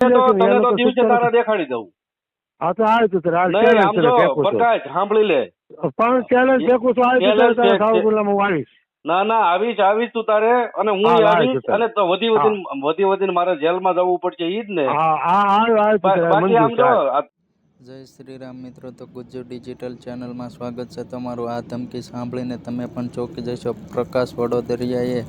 તને તો દિવસે તારા દેખાડી દઉં. હા તો આવે તો તારે નહીં આમ જો પ્રકાશ સાંભળી લે. પણ challenge ફેંકું છું, આવે તારે સાવ ગુલામ હું આવીશ. ના ના આવીશ આવીશ તું તારે અને હું હા, હા, આવીશ અને વધી વધીને વધી વધીને મારે જેલમાં જવું પડશે એ જ ને. બાકી આમ જો જય શ્રી રામ મિત્રો તો ગુજ્જુ ડિજિટલ ચેનલમાં સ્વાગત છે તમારું. આ ધમકી સાંભળીને તમે પણ ચોંકી જશો. પ્રકાશ વડોદરિયાએ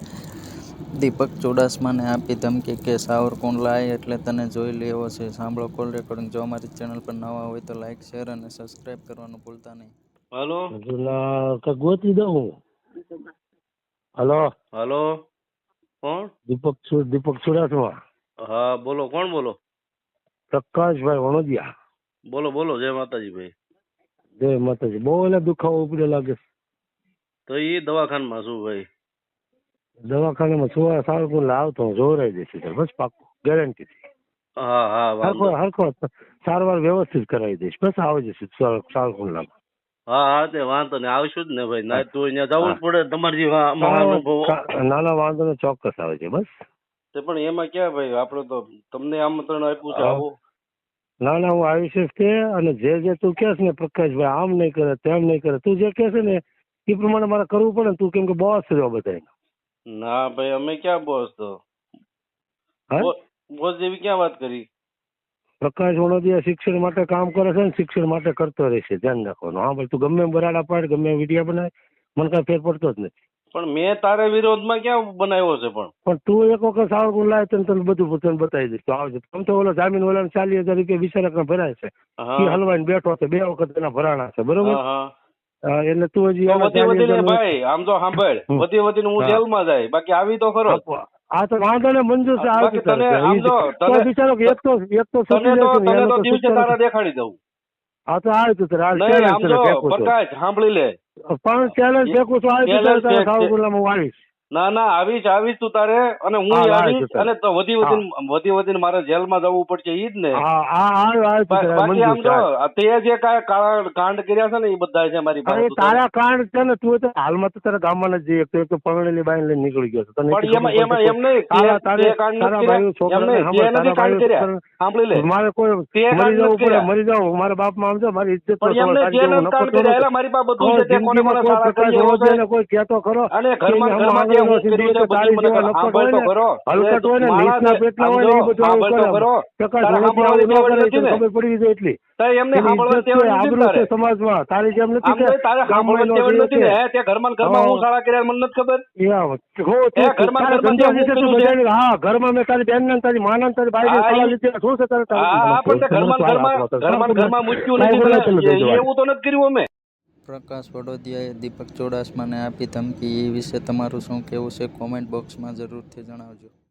દીપક ચુડાસમાને આપી ધમકી કે સાવરકુંડલાય એટલે તને જોઈ લેવો છે. સાંભળો કોલ રેકોર્ડિંગ. જો અમારી ચેનલ પર નવા હોય તો લાઈક શેર અને સબસ્ક્રાઇબ કરવાનું ભૂલતા નહીં. હલો? ગોતી દઉં હું. હલો? હલો? કોણ? દીપક દીપક ચુડાસમા. હા બોલો કોણ બોલો? પ્રકાશભાઈ વણોદિયા. બોલો બોલો જય માતાજી ભાઈ જય માતાજી. બહુ એટલે દુખાવો ઉપડ્યો લાગે તો એ દવાખાનામાં શું ભાઈ. દવાખાનામાં સુવા લાવ લાવતો હું જોરાઈ દઈશ ઈ બસ પાકું ગેરંટી હા હા હરખો વાંધો હરખો સારવાર વ્યવસ્થિત કરાવી દઈશ બસ આવી જશે સારકું લાવ હા હા તે વાંધો ને આવશું જ ને ભાઈ ના તો અહીંયા જવું જ પડે તમારી જેવા મહાનુભાવો નાના વાંધો ને ચોક્કસ આવે છે બસ. તે પણ એમાં ક્યાં ભાઈ આપણે તો તમને આમંત્રણ આપ્યું છે. આવો. ના ના હું આવીશ જ કે અને જે જે તું કહેશ ને પ્રકાશભાઈ આમ નહીં કરે તેમ નહીં કરે તું જે કહેશે ને એ પ્રમાણે મારે કરવું પડે ને તું કેમ કે બોસ રહ્યો બધા ના ભાઈ અમે ક્યાં બોસ તો? હા? બોસ જેવી ક્યાં વાત કરી? પ્રકાશ વણોદિયા શિક્ષણ માટે કામ કરે છે ને શિક્ષણ માટે કરતો રહેશે ધ્યાન રાખવાનું. હા ભાઈ તું ગમે બરાડા પાડ ગમે વિડીયા બનાય મને કાંઈ ફેર પડતો જ નથી. પણ મેં તારે વિરોધમાં ક્યાં બનાવ્યો છે પણ? પણ તું એક વખત સાવરકુંડ લાવે તને તને બધું તને બતાવી દઈશ. તો આવજે. આમ તો ઓલો જામીન ઓલા ચાલીસ હજાર રૂપિયા વિચારક ભરાય છે. એ હલવાઈને બેઠો છે બે વખત એના ભરાણા છે બરોબર? એટલે તું હજી વધી 40,000 વધીને ભાઈ આમ તો સાંભળ. વધી વધીને હું. જેલમાં જાય બાકી આવી તો ખરો. આ તો વાંધો ને મંજૂર છે આવી તને. આમ જો, તને- બિચારો કે એક તો એક તો તને તો તને તો દિવસે તારા દેખાડી દઉં આ તો આવે તો તારે, નહીં આમ જો પ્રકાશ સાંભળી લે પણ ચેલેન્જ ફેંકું છું, આવી તારે ફેંક- સાવરકુંડલામાં હું આવીશ ના ના આવીશ આવીશ તું તારે અને હું આવીશ અને તો વધી વધીને વધી વધીને મારે જેલમાં જવું પડશે ઈ જ ને. બાકી આમ જો તે જે કાંઈ કાંડ કર્યા છે ને એ બધા છે મારી પાસે. તારા કાંડ છે ને તું હાલમાં તો તારા ગામમાં તો એક તો પરણેલી બાઈને લઈને નીકળી ગયો. તને પણ એમાં એમાં એમ નહીં નથી સાંભળ, નથી લે. મારે કોઈ તે મરી જવું નથી પડે મરી જાવ મારા બાપમાં આમ મારી ઇજ્જત નથી મારી પાસે બધું છે તે કોને કોને સારા કરી કોઈ કહેતો ખરો અને ઘરમાં ઘરમાં સમાજમાં. તારી જેમ નથી તો ઘરમાં હું. કર્યા મને નથી ખબર. હો, મેં તારી બેન ને તારી માના ને તારી શું છે તારે ઘરમાં ઘરમાં મૂક્યું નથી એવું તો નથી કર્યું અમે. પ્રકાશ વડોદિયાએ દીપક ચોડાસમાને આપી ધમકી, એ વિશે તમારું શું કહેવું છે? કોમેન્ટ બોક્સમાં જરૂરથી જણાવજો.